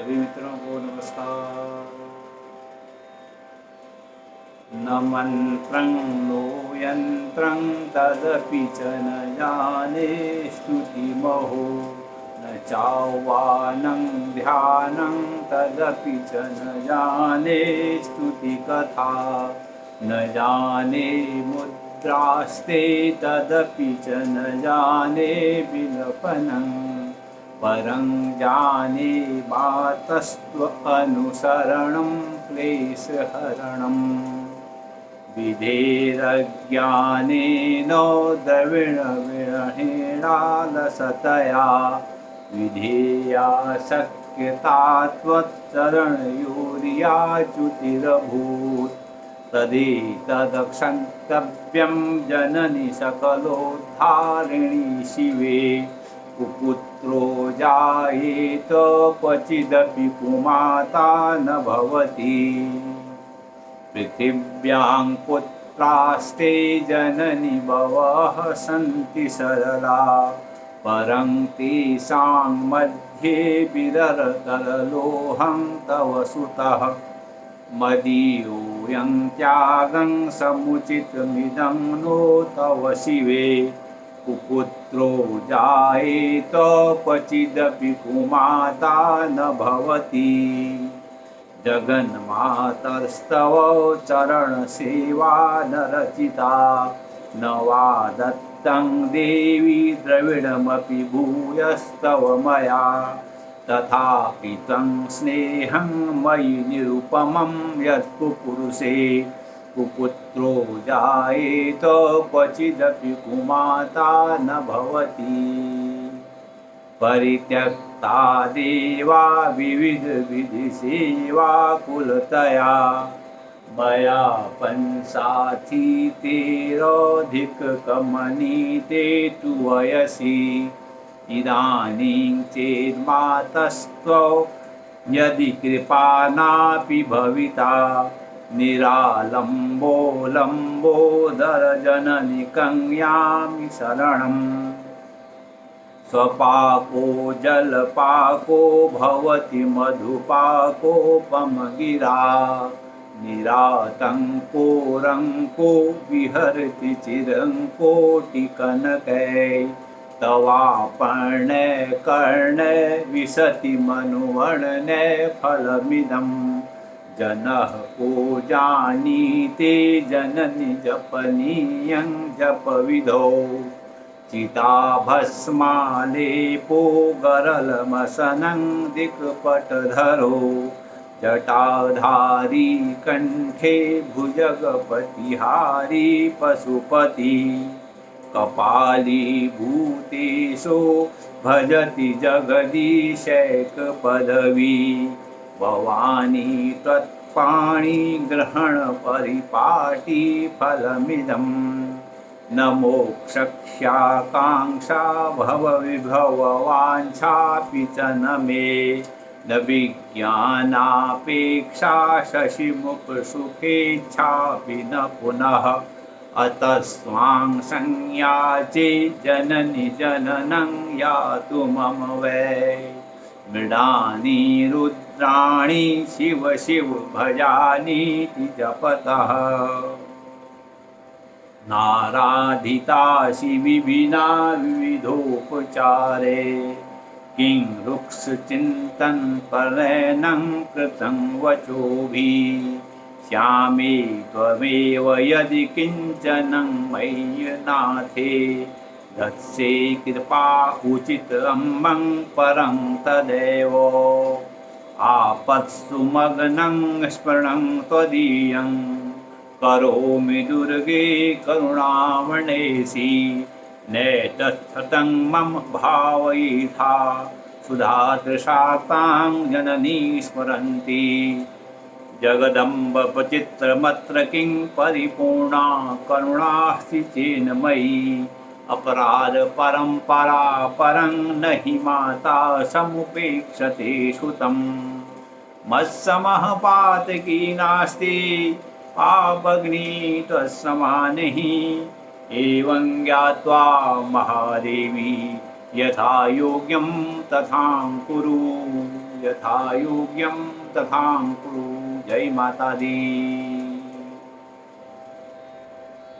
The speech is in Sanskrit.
नमस्कार न मन्त्रं नो यन्त्रं तदपि च न जाने स्तुतिमहो। न चाह्वानं ध्यानं तदपि च न जाने स्तुतिकथा। न जाने मुद्रास्ते तदपि च न जाने विलपनम् परं जाने मातस्त्व अनुसरणं क्लेशहरणम् विधेरज्ञानेन द्रविणविरहेणालसतया विधेया शक्यता त्वच्चरणयोर्याच्युतिरभूत् तदेतदक्षन्तव्यं जननि सकलोद्धारिणि शिवे। कुपुत्रो जायेत क्वचिदपि कुमाता न भवति। पृथिव्यां पुत्रास्ते जननि भवः सन्ति सरला। परं तेषां मध्ये विररतरलोहं तव सुतः। मदीयोऽयं त्यागं समुचितमिदं नो तव शिवे। कुपुत्रो जायेत क्वचिदपि कुमाता न भवति जगन्मातर्स्तव चरणसेवा न रचिता न वा दत्तं देवी द्रविडमपि भूयस्तव मया। तथापि त्वं स्नेहं मयि निरुपमं यत्पुरुषे कुपुत्रो जायेत क्वचिदपि कुमाता न भवति। परित्यक्ता देवा विविधविधिसेवा कुलतया। मया पञ्साथितेरधिककमनीते तु वयसि। इदानीं चेन्मातस्त्वौ यदि कृपानापि भविता निरालम्बो कङ्यामि शरणम् स्वपाको जलपाको भवति मधुपाकोपमगिरा निरातङ्को रङ्को विहरति चिरङ्कोटिकनकै। तवापर्णे कर्णे विशति मनुवर्णे फलमिदम् जनः को जानीते जननि जपनीयं जपविधौ। चिताभस्मालेपो गरलमसनं दिक्पटधरो। जटाधारी कण्ठे भुजगपतिहारी पशुपति। कपालीभूतेशो भजति जगदीशैकपदवी भवानी त्वत्पाणिग्रहणपरिपाटिफलमिदं न मोक्षक्ष्याकाङ्क्षा भवविभववाञ्छापि च न मे। न विज्ञानापेक्षा शशिमुखसुखेच्छापि न पुनः। अतस्त्वां संयाचे जननि जननं यातु मम वै। मृडानि रुद्राणि शिव शिव भजानीति जपतः नाराधितासि विभिना विविधोपचारे। किं रुक्षचिन्तनपरेणं कृतं वचोभिः। श्यामे त्वमेव यदि किञ्चनं मय्यनाथे दत्से कृपा उचितम्बं परं तदेव आपत्सु मग्नं स्मरणं त्वदीयं। करोमि दुर्गे करुणामणेसि नैतत्सतं मम भावयिथा सुधादृशातां जननी स्मरन्ति। जगदम्बपचित्रमत्र किं परिपूर्णा करुणास्ति चेन्मयी अपराधपरम्परा परं न हि माता समुपेक्षते श्रुतम् मत्समः पातकी नास्ति, पापग्नि त्वत्समानिः एवं ज्ञात्वा महादेवी, यथा योग्यं तथा कुरु। यथा योग्यं तथा कुरु। जय माता दी